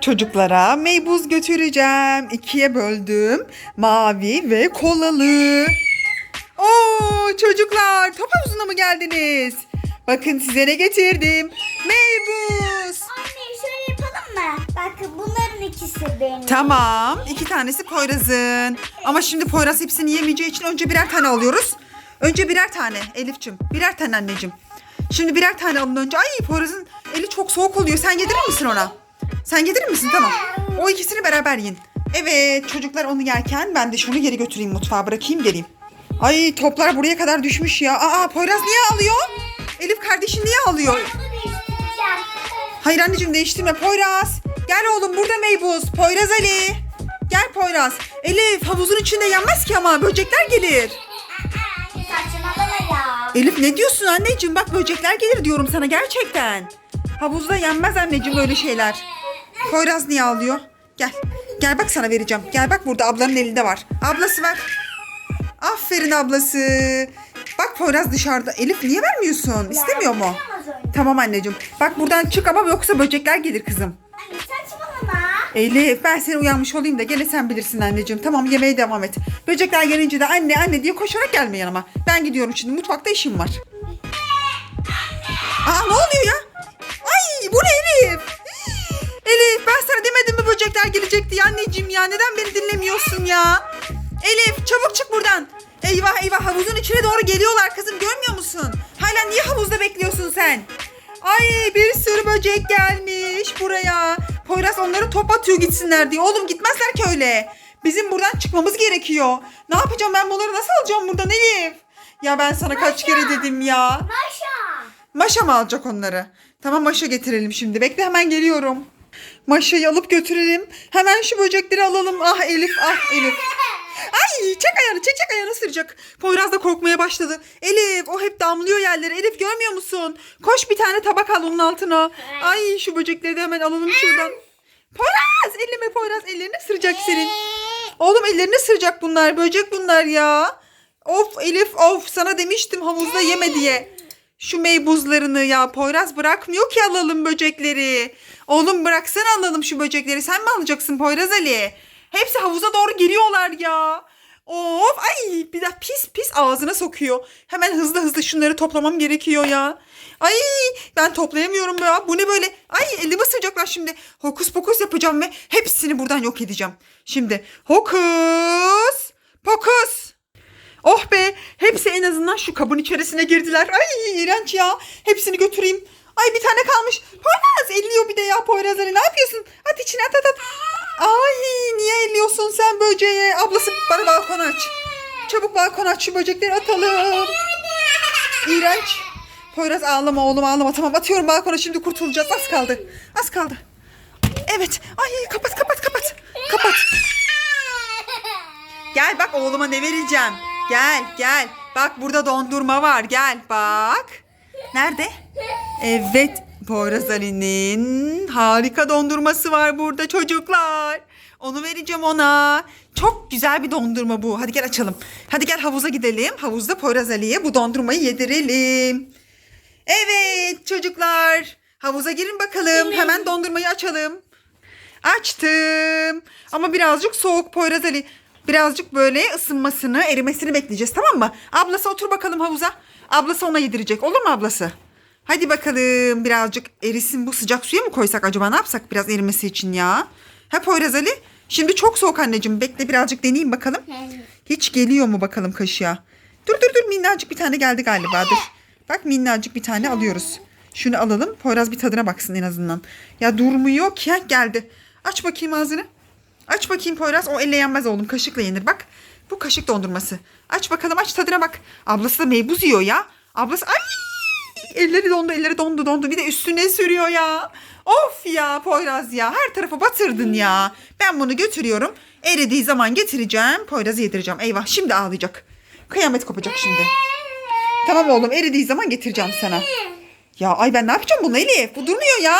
Çocuklara meybuz götüreceğim. İkiye böldüm. Mavi ve kolalı. Oo çocuklar top havuzuna mı geldiniz? Bakın size ne getirdim. Meybuz. Anne şöyle yapalım mı? Bakın bunların ikisi benim. Tamam. iki tanesi Poyraz'ın. Ama şimdi Poyraz hepsini yemeyeceği için önce birer tane alıyoruz. Önce birer tane Elif'cim. Birer tane anneciğim. Şimdi birer tane alın önce. Ay Poyraz'ın eli çok soğuk oluyor. Sen yedirir misin ona? Sen yedirir misin? Tamam. O ikisini beraber yiyin. Evet çocuklar onu yerken ben de şunu geri götüreyim mutfağa bırakayım geleyim. Ay toplar buraya kadar düşmüş ya. Aa Poyraz niye alıyor? Elif kardeşin niye alıyor? Hayır anneciğim değiştirme Poyraz. Gel oğlum burada meybuz. Poyraz Ali. Gel Poyraz. Elif havuzun içinde yanmaz ki ama böcekler gelir. Elif ne diyorsun anneciğim bak böcekler gelir diyorum sana gerçekten. Havuzda yenmez anneciğim öyle şeyler. Poyraz niye ağlıyor? Gel. Gel bak sana vereceğim. Gel bak burada ablanın elinde var. Ablası ver. Aferin ablası. Bak Poyraz dışarıda. Elif niye vermiyorsun? İstemiyor mu? Tamam anneciğim. Bak buradan çık ama yoksa böcekler gelir kızım. Anne saçmalama. Elif ben seni uyanmış olayım da gene sen bilirsin anneciğim. Tamam yemeğe devam et. Böcekler gelince de anne anne diye koşarak gelme yanıma. Ben gidiyorum şimdi mutfakta işim var. Aa ne oluyor ya? Ay bu ne Elif? Elif ben sana demedim mi böcekler gelecek diye anneciğim ya. Neden beni dinlemiyorsun ya? Elif çabuk çık buradan. Eyvah eyvah havuzun içine doğru geliyorlar kızım görmüyor musun? Hala niye havuzda bekliyorsun sen? Ay bir sürü böcek gelmiş buraya. Poyraz onları top atıyor gitsinler diye. Oğlum gitmezler ki öyle. Bizim buradan çıkmamız gerekiyor. Ne yapacağım ben bunları nasıl alacağım buradan Elif? Ya ben sana kaç kere dedim ya. Maşa. Maşa mı alacak onları? Tamam maşa getirelim şimdi. Bekle hemen geliyorum. Maşayı alıp götürelim. Hemen şu böcekleri alalım. Ah Elif ah Elif. Ay çek ayağını çek çek ayağını ısıracak. Poyraz da korkmaya başladı. Elif o hep damlıyor yerlere. Elif görmüyor musun? Koş bir tane tabak al onun altına. Ay şu böcekleri de hemen alalım şuradan. Poyraz elleme Poyraz ellerini ısıracak senin. Oğlum ellerini ısıracak bunlar. Böcek bunlar ya. Of Elif of sana demiştim havuzda yeme diye. Şu meybuzlarını ya Poyraz bırakmıyor ki alalım böcekleri. Oğlum bıraksana alalım şu böcekleri. Sen mi alacaksın Poyraz Ali? Hepsi havuza doğru giriyorlar ya. Of ay bir de pis pis ağzına sokuyor. Hemen hızlı hızlı şunları toplamam gerekiyor ya. Ay ben toplayamıyorum ya. Bu ne böyle? Ay elimi ısıracaklar şimdi. Hokus pokus yapacağım ve hepsini buradan yok edeceğim. Şimdi hokus pokus. Oh be hepsi en azından şu kabın içerisine girdiler. Ay iğrenç ya. Hepsini götüreyim. Ay bir tane kalmış. Poyraz elliyor bir de ya Poyraz ne yapıyorsun? At içine at at at. Ay niye elliyorsun sen böceğe? Ablası bana balkon aç. Çabuk balkon aç şu böcekleri atalım. İğrenç. Poyraz ağlama oğlum ağlama. Tamam atıyorum balkona şimdi kurtulacağız. Az kaldı. Az kaldı. Evet. Ay kapat kapat kapat. Kapat. Gel bak oğluma ne vereceğim. Gel gel. Bak burada dondurma var. Gel bak. Nerede? Evet. Poyraz Ali'nin harika dondurması var burada çocuklar. Onu vereceğim ona. Çok güzel bir dondurma bu. Hadi gel açalım. Hadi gel havuza gidelim. Havuzda Poyraz Ali'ye bu dondurmayı yedirelim. Evet çocuklar. Havuza girin bakalım. Hemen dondurmayı açalım. Açtım. Ama birazcık soğuk Poyraz Ali. Birazcık böyle ısınmasını, erimesini bekleyeceğiz tamam mı? Ablası otur bakalım havuza. Ablası ona yedirecek. Olur mu ablası? Hadi bakalım birazcık erisin bu sıcak suya mı koysak acaba ne yapsak biraz erimesi için ya? Ha Poyraz Ali? Şimdi çok soğuk anneciğim. Bekle birazcık deneyeyim bakalım. Hiç geliyor mu bakalım kaşığa? Dur dur dur minnacık bir tane geldi galiba dur. Bak minnacık bir tane alıyoruz. Şunu alalım. Poyraz bir tadına baksın en azından. Ya durmuyor ki. Heh, geldi. Aç bakayım ağzını. Aç bakayım Poyraz. O elle yenmez oğlum. Kaşıkla yenir. Bak. Bu kaşık dondurması. Aç bakalım aç tadına bak. Ablası da meybuz yiyor ya. Ablası ay elleri dondu elleri dondu dondu. Bir de üstüne sürüyor ya. Of ya Poyraz ya. Her tarafa batırdın ya. Ben bunu götürüyorum. Eridiği zaman getireceğim. Poyraz'ı yedireceğim. Eyvah şimdi ağlayacak. Kıyamet kopacak şimdi. Tamam oğlum eridiği zaman getireceğim sana. Ya ay ben ne yapacağım bunu Elif? Bu durmuyor ya.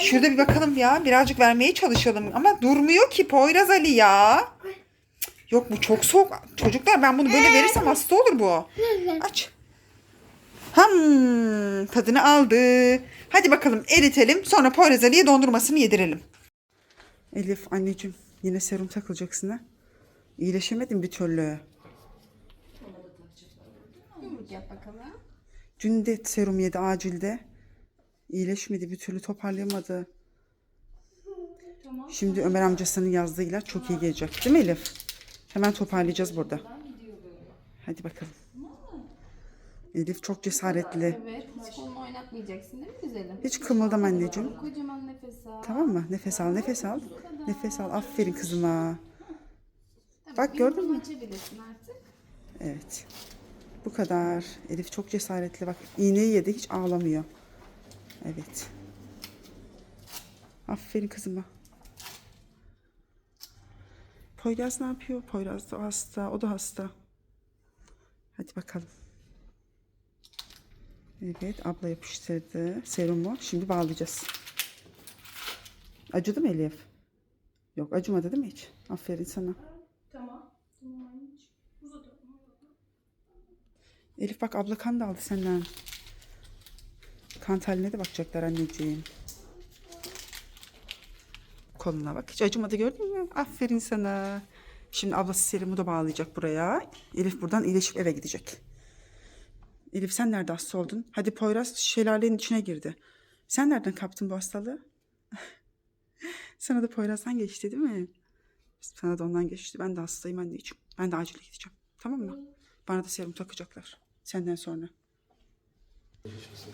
Şurada bir bakalım ya. Birazcık vermeye çalışalım. Ama durmuyor ki Poyraz Ali ya. Cık, Yok bu çok soğuk. Çocuklar ben bunu böyle verirsem hasta olur bu. Aç. Ham tadını aldı. Hadi bakalım eritelim. Sonra Poyraz Ali'ye dondurmasını yedirelim. Elif anneciğim yine serum takılacaksın ha. İyileşemedin bir türlü. Yap bakalım. Dün de serum yedi acilde. İyileşmedi bir türlü toparlayamadı. Şimdi Ömer amcasının yazdığı ilaç çok iyi gelecek. Değil mi Elif? Hemen toparlayacağız burada. Hadi bakalım. Elif çok cesaretli. Evet. Hiç kolunu oynatmayacaksın değil mi güzelim? Hiç kımıldama anneciğim. Kocaman nefes al. Tamam mı? Nefes al, nefes al. Nefes al. Aferin kızıma. Bak gördün mü? Açabilirsin artık. Evet. Bu kadar. Elif çok cesaretli. Bak iğneyi yedi hiç ağlamıyor. Evet. Aferin kızıma. Poyraz ne yapıyor? Poyraz da hasta. O da hasta. Hadi bakalım. Evet abla yapıştırdı serumu. Şimdi bağlayacağız. Acıdı mı Elif? Yok acımadı değil mi hiç? Aferin sana. Elif bak abla kan da aldı senden. Kan taline de bakacaklar anneciğim. Koluna bak. Hiç acımadı gördün mü? Aferin sana. Şimdi ablası serumu da bağlayacak buraya. Elif buradan iyileşip eve gidecek. Elif sen nerede hasta oldun? Hadi Poyraz şelalenin içine girdi. Sen nereden kaptın bu hastalığı? Sana da Poyraz'dan geçti değil mi? Sana da ondan geçti. Ben de hastayım anneciğim. Ben de acile gideceğim. Tamam mı? Bana da serum takacaklar. Senden sonra.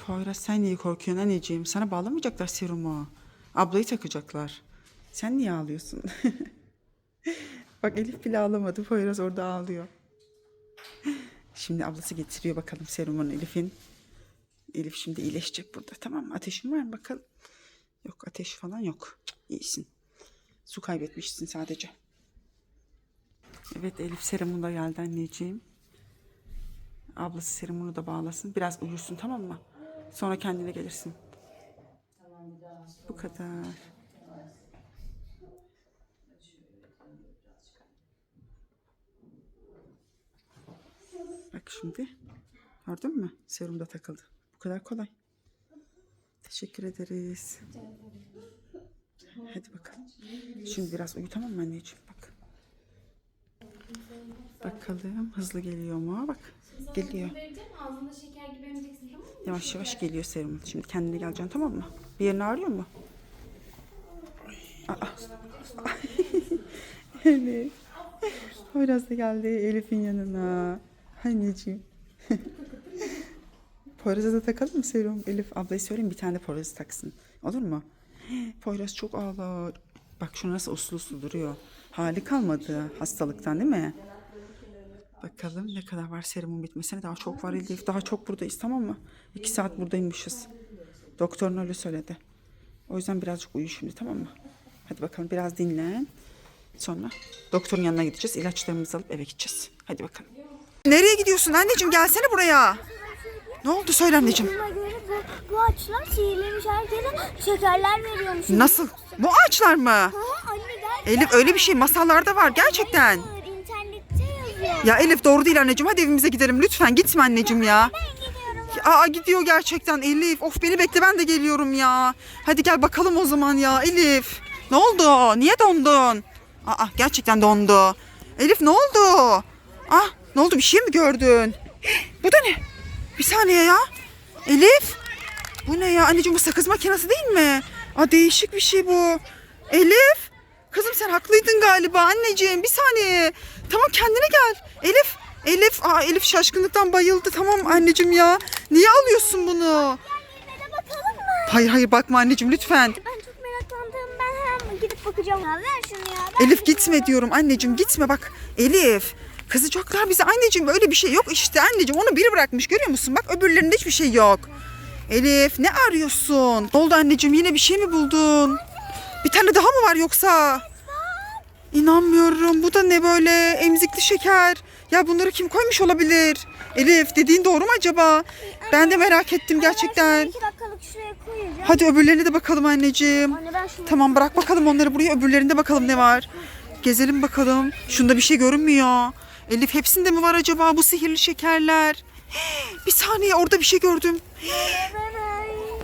Poyraz sen niye korkuyorsun anneciğim? Sana bağlamayacaklar serumu. Ablayı takacaklar. Sen niye ağlıyorsun? Bak Elif bile ağlamadı. Poyraz orada ağlıyor. Şimdi ablası getiriyor bakalım serumunu Elif'in. Elif şimdi iyileşecek burada. Tamam mı? Ateşin var mı bakalım? Yok ateş falan yok. İyisin. Su kaybetmişsin sadece. Evet Elif serumu da geldi anneciğim. Ablası serumunu da bağlasın. Biraz uyursun tamam mı? Sonra kendine gelirsin. Bu kadar. Bak şimdi. Gördün mü? Serum da takıldı. Bu kadar kolay. Teşekkür ederiz. Hadi bakalım. Şimdi biraz uyu tamam mı anneciğim? Bak. Bakalım hızlı geliyor mu? Bak. Geliyor. Yavaş yavaş geliyor serum. Şimdi kendine geleceksin tamam mı? Bir yerin ağrıyor mu? Aa. Elif. Poyraz da geldi Elif'in yanına. Anneciğim. Poyraz'a da takalım mı serum? Elif ablaya söyleyeyim bir tane de Poyraz'ı taksın. Olur mu? Poyraz çok ağlar. Bak şu nasıl uslu uslu duruyor. Hali kalmadı hastalıktan değil mi? Bakalım ne kadar var serumun bitmesine. Daha çok var Elif. Daha çok buradayız tamam mı? İki saat buradaymışız. Doktorun öyle söyledi. O yüzden birazcık uyu şimdi tamam mı? Hadi bakalım biraz dinlen. Sonra doktorun yanına gideceğiz. İlaçlarımızı alıp eve gideceğiz. Hadi bakalım. Nereye gidiyorsun anneciğim? Gelsene buraya. Ne oldu söyle anneciğim. Buna göre bu, bu ağaçlar sihirlemiş herkese şekerler veriyormuş. Nasıl? Bu ağaçlar mı? Ha, anne gel. Elif öyle bir şey masallarda var gerçekten. Ya Elif doğru değil anneciğim. Hadi evimize gidelim lütfen. Gitme anneciğim ya. Ben gidiyorum. Aa gidiyor gerçekten Elif. Of beni bekle ben de geliyorum ya. Hadi gel bakalım o zaman ya Elif. Ne oldu? Niye dondun? Aa gerçekten dondu. Elif ne oldu? Ah ne oldu bir şey mi gördün? Bu da ne? Bir saniye ya. Elif. Bu ne ya? Anneciğim bu sakız makinesi değil mi? Aa değişik bir şey bu. Elif. Kızım sen haklıydın galiba anneciğim. Bir saniye. Tamam kendine gel. Elif. Elif. Aa Elif şaşkınlıktan bayıldı. Tamam anneciğim ya. Niye alıyorsun bunu? Bakalım mı? Hayır hayır bakma anneciğim lütfen. Ben çok meraklandım. Ben hemen gidip bakacağım. Ya ver şunu ya. ver Elif şunu gitme diyorum anneciğim gitme bak. Elif. Kızacaklar bize anneciğim öyle bir şey yok işte anneciğim onu biri bırakmış görüyor musun? Bak öbürlerinde hiçbir şey yok. Elif ne arıyorsun? Ne oldu anneciğim yine bir şey mi buldun? Bir tane daha mı var yoksa? İnanmıyorum bu da ne böyle emzikli şeker. Ya bunları kim koymuş olabilir? Elif dediğin doğru mu acaba? Ben de merak ettim gerçekten. İki dakikalık şuraya koyacağım. Hadi öbürlerine de bakalım anneciğim. Anne ben şunu Tamam bırak bakalım onları buraya öbürlerinde bakalım ne var. Gezelim bakalım. Şunda bir şey görünmüyor. Elif hepsinde mi var acaba bu sihirli şekerler? Bir saniye orada bir şey gördüm.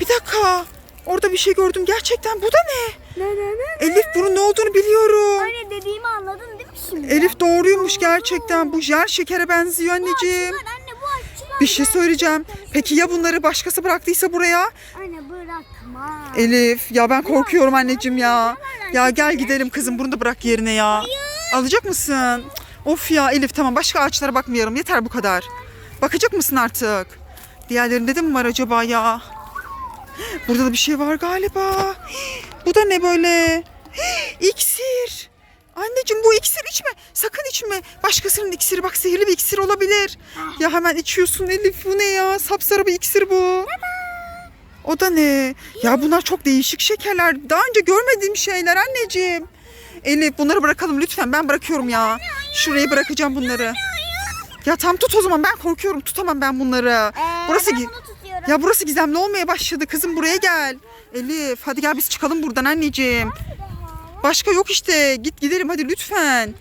Bir dakika. Orada bir şey gördüm. Gerçekten bu da ne? Ne ne ne? Elif bunun ne olduğunu biliyorum. Anne dediğimi anladın değil mi şimdi? Elif doğruymuş gerçekten. Bu jel şekere benziyor anneciğim. Açılar anne bu açılar. Bir şey söyleyeceğim. Peki ya bunları başkası bıraktıysa buraya? Anne bırakma. Elif ya ben korkuyorum anneciğim ya. Ya gel gidelim kızım bunu da bırak yerine ya. Alacak mısın? Of ya Elif tamam başka ağaçlara bakmayalım yeter bu kadar. Bakacak mısın artık? Diğerlerinde de mi var acaba ya? Burada da bir şey var galiba. Bu da ne böyle? İksir. Anneciğim bu iksir içme. Sakın içme. Başkasının iksiri bak sihirli bir iksir olabilir. Ya hemen içiyorsun Elif bu ne ya? Sapsarı bir iksir bu. O da ne? Ya bunlar çok değişik şekerler. Daha önce görmediğim şeyler anneciğim. Elif bunları bırakalım lütfen. Ben bırakıyorum ya. Şuraya bırakacağım bunları. Ya tam tut o zaman ben korkuyorum. Tutamam ben bunları. Ee, Burası ben bunu tutuyorum. ya burası gizemli olmaya başladı. Kızım buraya gel. Elif hadi gel biz çıkalım buradan anneciğim. Başka yok işte. Git gidelim hadi lütfen.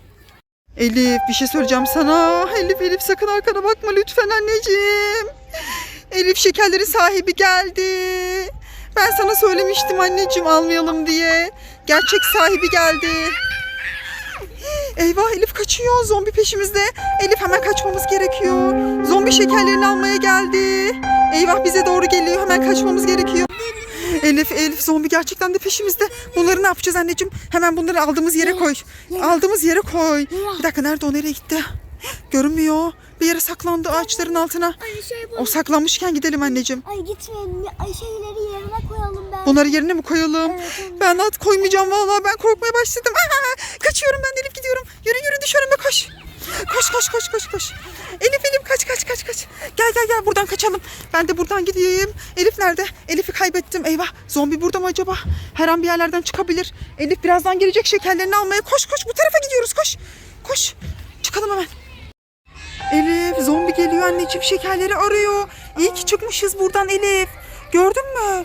Elif bir şey söyleyeceğim sana. Elif Elif sakın arkana bakma lütfen anneciğim. Elif şekerlerin sahibi geldi. Ben sana söylemiştim anneciğim almayalım diye. Gerçek sahibi geldi. Eyvah Elif kaçıyor. Zombi peşimizde. Elif hemen kaçmamız gerekiyor. Zombi şekerlerini almaya geldi. Eyvah bize doğru geliyor. Hemen kaçmamız gerekiyor. Elif, Elif zombi gerçekten de peşimizde. Bunları ne yapacağız anneciğim? Hemen bunları aldığımız yere koy. Aldığımız yere koy. Bir dakika nerede o nereye gitti? Görünmüyor. Bir yere saklandı ağaçların altına. Anne şey bu. O saklanmışken gidelim anneciğim. Ay gitmeyelim. Ay şeyleri yerine koyalım ben. Bunları yerine mi koyalım? Evet, evet. Ben at koymayacağım vallahi ben korkmaya başladım. Aa, kaçıyorum ben Elif gidiyorum. Yürü yürü düş önüme koş. Koş koş koş koş koş. Elif Elif kaç kaç kaç kaç. Gel gel gel buradan kaçalım. Ben de buradan gideyim. Elif nerede? Elif'i kaybettim. Eyvah zombi burada mı acaba? Her an bir yerlerden çıkabilir. Elif birazdan gelecek şekerlerini almaya. Koş koş bu tarafa gidiyoruz koş. Koş. Çıkalım hemen. Elif zombi geliyor anneciğim şekerleri arıyor. İyi ki çıkmışız buradan Elif. Gördün mü?